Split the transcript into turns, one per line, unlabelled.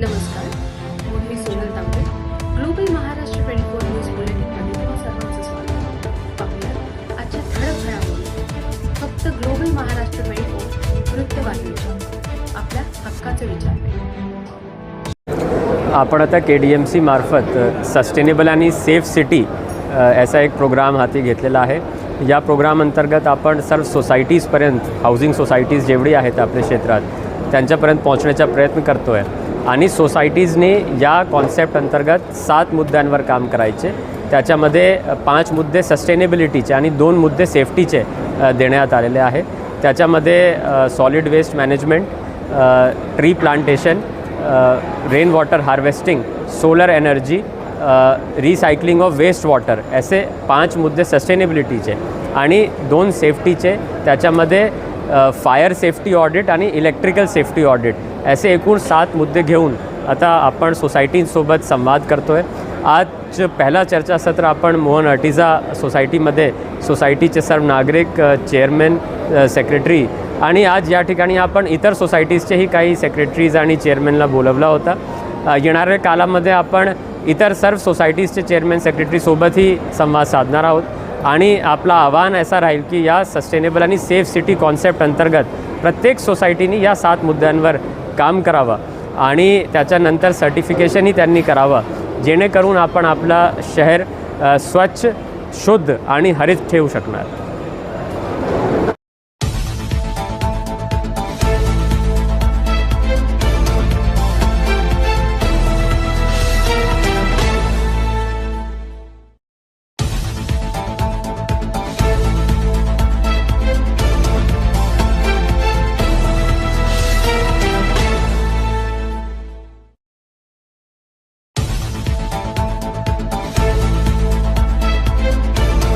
नमस्कार. मी Sonal Tambe. Global Maharashtra twenty four news बुलेटिनमध्ये तुम्हा सर्वांचं स्वागत पाहूया आजच्या ठळक घडामोडी. फक्त ग्लोबल महाराष्ट्र ट्वेंटी फोर वृत्तवाहिनीच्या. आपल्या हक्काचे विचार
आपण आता के डी एम सी मार्फत सस्टेनेबल आणि सेफ सिटी अ, असा एक प्रोग्राम हाती घेतलेला आहे. या प्रोग्राम अंतर्गत आपण सर्व सोसायटीजपर्यंत हाऊसिंग सोसायटीज जेवढी आहेत आपल्या क्षेत्रात त्यांच्यापर्यंत पोहोचण्याचा प्रयत्न करतो आहे आणि सोसायटीजने या कॉन्सेप्ट अंतर्गत सात मुद्द्यांवर काम करायचे. त्याच्यामध्ये पाच मुद्दे सस्टेनेबिलिटीचे आणि दोन मुद्दे सेफ्टीचे देण्यात आलेले आहे. त्याच्यामध्ये solid waste management tree plantation rain water harvesting solar energy recycling of waste water असे पाच मुद्दे सस्टेनेबिलिटीचे आणि दोन सेफ्टीचे. त्याच्यामध्ये फायर सेफ्टी ऑडिट आणि इलेक्ट्रिकल सेफ्टी ऑडिट असे एकूण सात मुद्दे घेऊन आता आपण सोसायटींसोबत संवाद करतो आहे आज पहिला चर्चासत्र आपण मोहन अटिजा सोसायटीमध्ये सोसायटीचे सर्व नागरिक चेअरमॅन सेक्रेटरी आणि आज या ठिकाणी आपण इतर सोसायटीजचेही काही सेक्रेटरीज आणि चेअरमॅनला बोलवला होता. येणाऱ्या कालामध्ये आपण इतर सर्व सोसायटीजचे चेअरमॅन सेक्रेटरीसोबतही संवाद साधणार आहोत. आणि आपलं आव्हान असा राहील की या सस्टेनेबल आणि सेफ सिटी कॉन्सेप्ट अंतर्गत प्रत्येक सोसायटीने या सात मुद्द्यांवर काम करावं. आणि त्याच्यानंतर सर्टिफिकेशनही त्यांनी करावं. जेणेकरून आपण आपलं शहर स्वच्छ शुद्ध आणि हरित ठेवू शकणार.